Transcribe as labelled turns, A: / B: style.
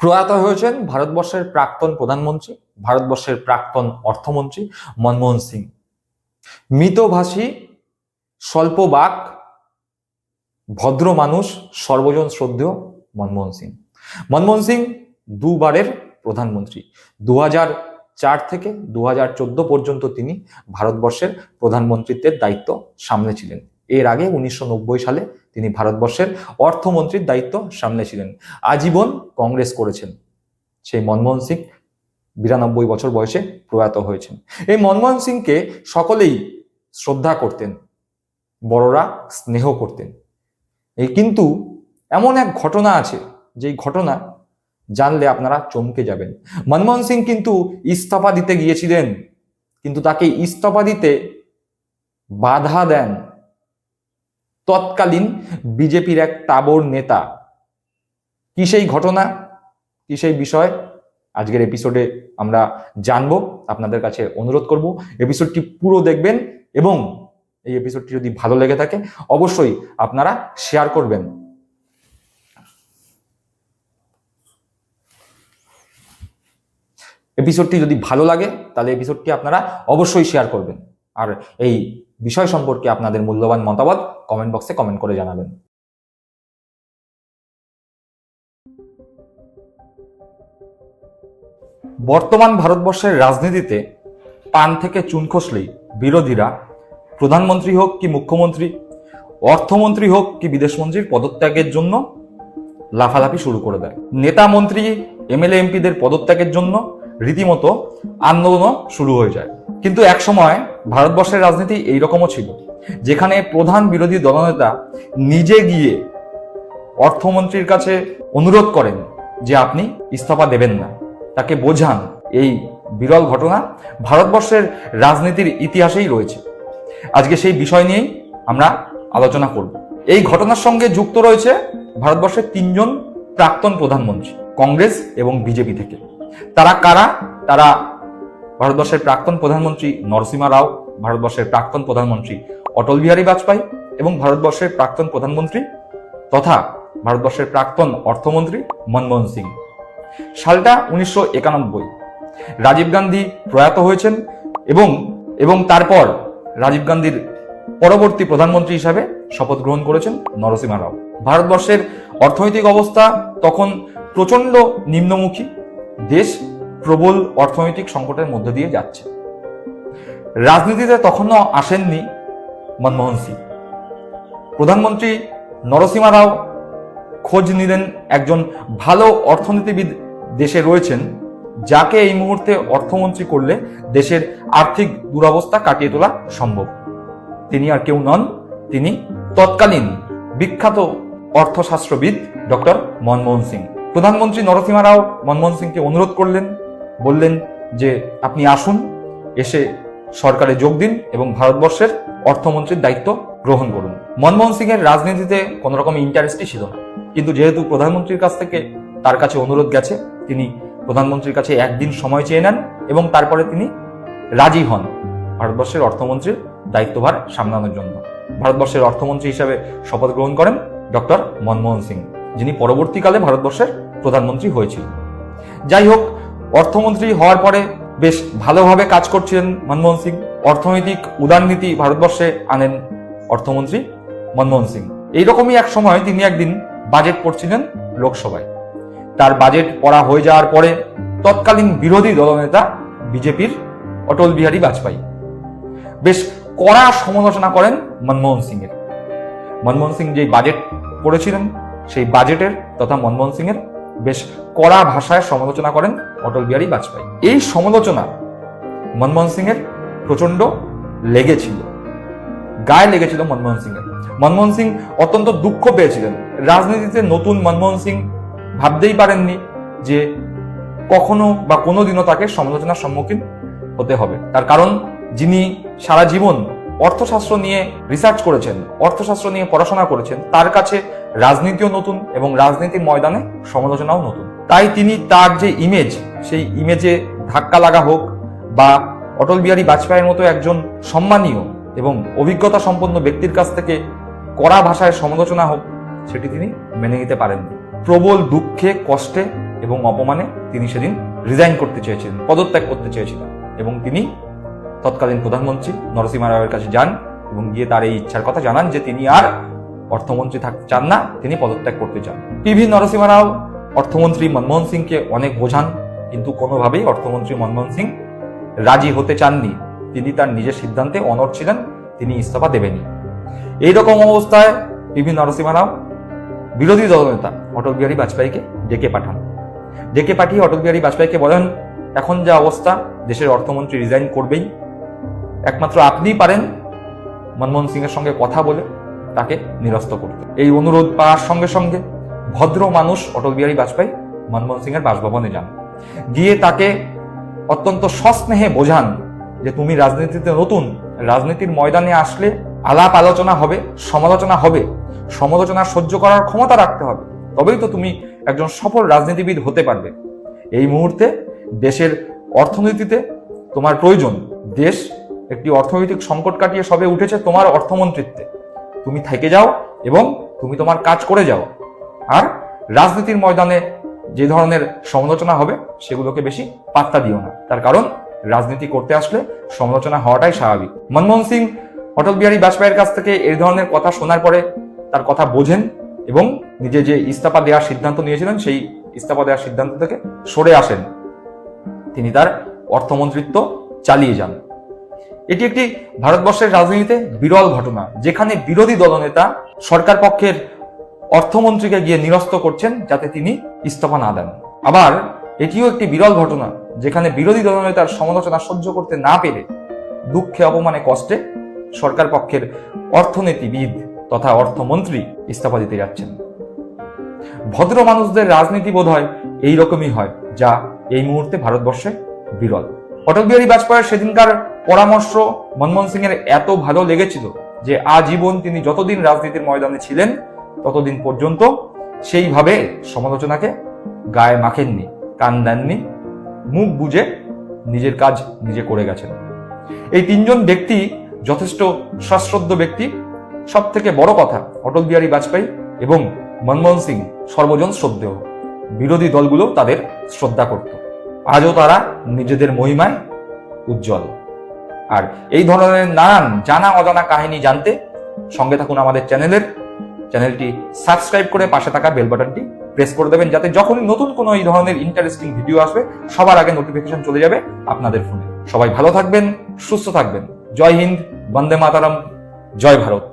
A: প্রয়াত হয়েছেন ভারতবর্ষের প্রাক্তন প্রধানমন্ত্রী, ভারতবর্ষের প্রাক্তন অর্থমন্ত্রী মনমোহন সিং। মিতভাষী স্বল্প বাক ভদ্র মানুষ, সর্বজন শ্রদ্ধেয় মনমোহন সিং। মনমোহন সিং দুবারের প্রধানমন্ত্রী। দু চার থেকে দু হাজার চোদ্দ পর্যন্ত তিনি ভারতবর্ষের প্রধানমন্ত্রীত্বের দায়িত্ব সামলেছিলেন এর আগে উনিশশো নব্বই সালে তিনি ভারতবর্ষের অর্থমন্ত্রীর দায়িত্ব সামলেছিলেন আজীবন কংগ্রেস করেছেন। সেই মনমোহন সিং বিরানব্বই বছর বয়সে প্রয়াত হয়েছেন। এই মনমোহন সিংকে সকলেই শ্রদ্ধা করতেন, বড়রা স্নেহ করতেন। এই কিন্তু এমন এক ঘটনা আছে, যেই ঘটনা জানলে আপনারা চমকে যাবেন। মনমোহন সিং কিন্তু ইস্তফা দিতে গিয়েছিলেন, কিন্তু তাকে ইস্তফা দিতে বাধা দেন তৎকালীন বিজেপির এক তাবর নেতা। কি সেই ঘটনা? কি সেই বিষয়? আজকের এপিসোডে আমরা জানব। আপনাদের কাছে অনুরোধ করব। এপিসোডটি পুরো দেখবেন এবং এই এপিসোডটি যদি ভালো লেগে থাকে, অবশ্যই আপনারা শেয়ার করবেন। এপিসোডটি যদি ভালো লাগে, তাহলে এপিসোডটি আপনারা অবশ্যই শেয়ার করবেন। আর এই বিষয় সম্পর্কে আপনাদের মূল্যবান মতামত কমেন্ট বক্সে কমেন্ট করে জানাবেন। বর্তমান ভারতবর্ষের রাজনীতিতে পান থেকে চুন খসলেই বিরোধীরা প্রধানমন্ত্রী হোক কি মুখ্যমন্ত্রী, অর্থমন্ত্রী হোক কি বিদেশমন্ত্রীর পদত্যাগের জন্য লাফালাফি শুরু করে দেয়। নেতা মন্ত্রী, এমএলএ এমপিদের পদত্যাগের জন্য রীতিমতো আন্দোলনও শুরু হয়ে যায়। কিন্তু এক সময় ভারতবর্ষের রাজনীতি এইরকমও ছিল, যেখানে প্রধান বিরোধী দলনেতা নিজে গিয়ে অর্থমন্ত্রীর কাছে অনুরোধ করেন যে আপনি ইস্তফা দেবেন না। তাকে বোঝান এই বিরল ঘটনা ভারতবর্ষের রাজনীতির ইতিহাসেই রয়েছে। আজকে সেই বিষয় নিয়েই আমরা আলোচনা করব। এই ঘটনার সঙ্গে যুক্ত রয়েছে ভারতবর্ষের তিনজন প্রাক্তন প্রধানমন্ত্রী, কংগ্রেস এবং বিজেপি থেকে। তারা কারা? তারা ভারতবর্ষের প্রাক্তন প্রধানমন্ত্রী নরসিমা রাও, ভারতবর্ষের প্রাক্তন প্রধানমন্ত্রী অটল বিহারী বাজপেয়ী এবং ভারতবর্ষের প্রাক্তন প্রধানমন্ত্রী তথা ভারতবর্ষের প্রাক্তন অর্থমন্ত্রী মনমোহন সিং। সালটা উনিশশো একানব্বই। রাজীব গান্ধী প্রয়াত হয়েছেন এবং এবং তারপর রাজীব গান্ধীর পরবর্তী প্রধানমন্ত্রী হিসাবে শপথ গ্রহণ করেছেন নরসিমা রাও। ভারতবর্ষের অর্থনৈতিক অবস্থা তখন প্রচণ্ড নিম্নমুখী। দেশ প্রবল অর্থনৈতিক সংকটের মধ্যে দিয়ে যাচ্ছে। রাজনীতিতে তখনও আসেননি মনমোহন সিং। প্রধানমন্ত্রী নরসিমা রাও খোঁজ নিলেন একজন ভালো অর্থনীতিবিদ দেশে রয়েছেন, যাকে এই মুহূর্তে অর্থমন্ত্রী করলে দেশের আর্থিক দুরবস্থা কাটিয়ে তোলা সম্ভব। তিনি আর কেউ নন, তিনি তৎকালীন বিখ্যাত অর্থশাস্ত্রবিদ ডক্টর মনমোহন সিং। প্রধানমন্ত্রী নরসিমা রাও মনমোহন সিংকে অনুরোধ করলেন বললেন যে, আপনি আসুন, এসে সরকারে যোগ দিন এবং ভারতবর্ষের অর্থমন্ত্রীর দায়িত্ব গ্রহণ করুন। মনমোহন সিং এর রাজনীতিতে কোন রকম ইন্টারেস্টই ছিল না। কিন্তু যেহেতু প্রধানমন্ত্রীর কাছ থেকে তার কাছে অনুরোধ গেছে, তিনি প্রধানমন্ত্রীর কাছে একদিন সময় চেয়ে নেন এবং তারপরে তিনি রাজি হন ভারতবর্ষের অর্থমন্ত্রীর দায়িত্বভার সামলানোর জন্য। ভারতবর্ষের অর্থমন্ত্রী হিসাবে শপথ গ্রহণ করেন ডক্টর মনমোহন সিং, যিনি পরবর্তীকালে ভারতবর্ষের প্রধানমন্ত্রী হয়েছিলেন। যাই হোক অর্থমন্ত্রী হওয়ার পরে বেশ ভালোভাবে কাজ করছিলেন মনমোহন সিং। অর্থনৈতিক উদারনীতি ভারতবর্ষে আনেন অর্থমন্ত্রী মনমোহন সিং। এইরকমই এক সময় তিনি একদিন বাজেট পড়ছিলেন লোকসভায়। তার বাজেট পড়া হয়ে যাওয়ার পরে তৎকালীন বিরোধী দলনেতা বিজেপির অটল বিহারী বাজপেয়ী। বেশ কড়া সমালোচনা করেন মনমোহন সিং এর মনমোহন সিং যে বাজেট পড়েছিলেন, সেই বাজেটের তথা মনমোহন সিং এর বেশ কড়া ভাষায় সমালোচনা করেন অটল বিহারী বাজপেয়ী। এই সমালোচনা মনমোহন সিং এর প্রচণ্ড লেগেছিল। গায়ে লেগেছিল মনমোহন সিং এর মনমোহন সিং অত্যন্ত দুঃখ পেয়েছিলেন। রাজনীতিতে নতুন মনমোহন সিং ভাবতেই পারেননি যে কখনো বা কোনোদিনও তাকে সমালোচনার সম্মুখীন হতে হবে। তার কারণ, যিনি সারা জীবন অর্থশাস্ত্র নিয়ে রিসার্চ করেছেন, অর্থশাস্ত্র নিয়ে পড়াশোনা করেছেন, তার কাছে রাজনীতিও নতুন এবং রাজনীতির ময়দানে সমালোচনাও নতুন। তাই তিনি তার যে ইমেজ সেই ইমেজে ধাক্কা লাগা হোক বা অটল বিহারী বাজপেয়ীর মতো একজন সম্মানীয় এবং অভিজ্ঞতা সম্পন্ন ব্যক্তির কাছ থেকে কড়া ভাষায় সমালোচনা হোক, সেটি তিনি মেনে নিতে পারেননি। প্রবল দুঃখে, কষ্টে এবং অপমানে তিনি সেদিন রিজাইন করতে চেয়েছিলেন, পদত্যাগ করতে চেয়েছিলেন এবং তিনি তৎকালীন প্রধানমন্ত্রী নরসিংহ রাওয়ের কাছে যান এবং গিয়ে তার এই ইচ্ছার কথা জানান যে তিনি আর অর্থমন্ত্রী থাকতে চান না, তিনি পদত্যাগ করতে চান। পিভি নরসিংহ রাও অর্থমন্ত্রী মনমোহন সিংকে অনেক বোঝান, কিন্তু কোনোভাবেই অর্থমন্ত্রী মনমোহন সিং রাজি হতে চাননি। তিনি তার নিজের সিদ্ধান্তে অনড় ছিলেন, তিনি ইস্তফা দেবেনি এইরকম অবস্থায় পিভি নরসিংহ রাও বিরোধী দলনেতা অটল বিহারী বাজপেয়ীকে ডেকে পাঠান। ডেকে পাঠিয়ে অটল বিহারী বাজপেয়ীকে বলেন, এখন যা অবস্থা, দেশের অর্থমন্ত্রী রিজাইন করবেই। একমাত্র আপনিই পারেন মনমোহন সিং এর সঙ্গে কথা বলে তাকে নিরস্ত করতে। এই অনুরোধ পাওয়ার সঙ্গে সঙ্গে ভদ্র মানুষ অটল বিহারী বাজপেয়ী মনমোহন সিং এর বাসভবনে যান। গিয়ে তাকে অত্যন্ত সস্নেহে বোঝান যে তুমি রাজনীতিতে নতুন, রাজনীতির ময়দানে আসলে আলাপ আলোচনা হবে, সমালোচনা হবে, সমালোচনা সহ্য করার ক্ষমতা রাখতে হবে, তবেই তো তুমি একজন সফল রাজনীতিবিদ হতে পারবে। এই মুহূর্তে দেশের অর্থনীতিতে তোমার প্রয়োজন, দেশ একটি অর্থনৈতিক সংকট কাটিয়ে সবে উঠেছে তোমার অর্থমন্ত্রিত্বে। তুমি থেকে যাও এবং তুমি তোমার কাজ করে যাও। আর রাজনীতির ময়দানে যে ধরনের সমালোচনা হবে, সেগুলোকে বেশি পাত্তা দিও না। তার কারণ, রাজনীতি করতে আসলে সমালোচনা হওয়াটাই স্বাভাবিক। মনমোহন সিং, অটল বিহারী বাজপেয়ীর কাছ থেকে এই ধরনের কথা শোনার পরে তার কথা বোঝেন এবং নিজে যে ইস্তফা দেওয়ার সিদ্ধান্ত নিয়েছিলেন, সেই ইস্তফা দেওয়ার সিদ্ধান্ত থেকে সরে আসেন। তিনি তার অর্থমন্ত্রিত্ব চালিয়ে যান। এটি একটি ভারতবর্ষের রাজনীতিতে বিরল ঘটনা, যেখানে বিরোধী দলনেতা সরকার পক্ষের অর্থমন্ত্রীকে গিয়ে নিরস্ত করছেন যাতে তিনি ইস্তফা না দেন। আবার এটিও একটি বিরল ঘটনা, যেখানে বিরোধী দলনেতার সমালোচনা সহ্য করতে না পেরে দুঃখে, অপমানে, কষ্টে সরকার পক্ষের অর্থনীতিবিদ তথা অর্থমন্ত্রী ইস্তফা দিতে যাচ্ছেন। ভদ্র মানুষদের রাজনীতি বোধ হয় এইরকমই হয়, যা এই মুহূর্তে ভারতবর্ষে বিরল। অটল বিহারী বাজপেয়ীর সেদিনকার পরামর্শ মনমোহন সিং এর এত ভালো লেগেছিল যে আজীবন তিনি যতদিন রাজনীতির ময়দানে ছিলেন, ততদিন পর্যন্ত সেইভাবে সমালোচনাকে গায়ে মাখেননি, কান দেননি, মুখ বুঝে নিজের কাজ নিজে করে গেছেন। এই তিনজন ব্যক্তি যথেষ্ট সশ্রদ্ধ ব্যক্তি। সব থেকে বড় কথা, অটল বিহারী বাজপেয়ী এবং মনমোহন সিং সর্বজন শ্রদ্ধেয়। বিরোধী দলগুলো তাদের শ্রদ্ধা করত। আজও তারা নিজেদের মহিমায় উজ্জ্বল। আর এই ধরনের নানান জানা অজানা কাহিনী জানতে সঙ্গে থাকুন আমাদের চ্যানেলের। চ্যানেলটি সাবস্ক্রাইব করে পাশে থাকা বেল বাটনটি প্রেস করে দেবেন যাতে যখনই নতুন কোনো এই ধরনের ইন্টারেস্টিং ভিডিও আসবে, সবার আগে নোটিফিকেশন চলে যাবে আপনাদের ফোনে সবাই ভালো থাকবেন, সুস্থ থাকবেন। জয় হিন্দ, বন্দে মাতারাম, জয় ভারত।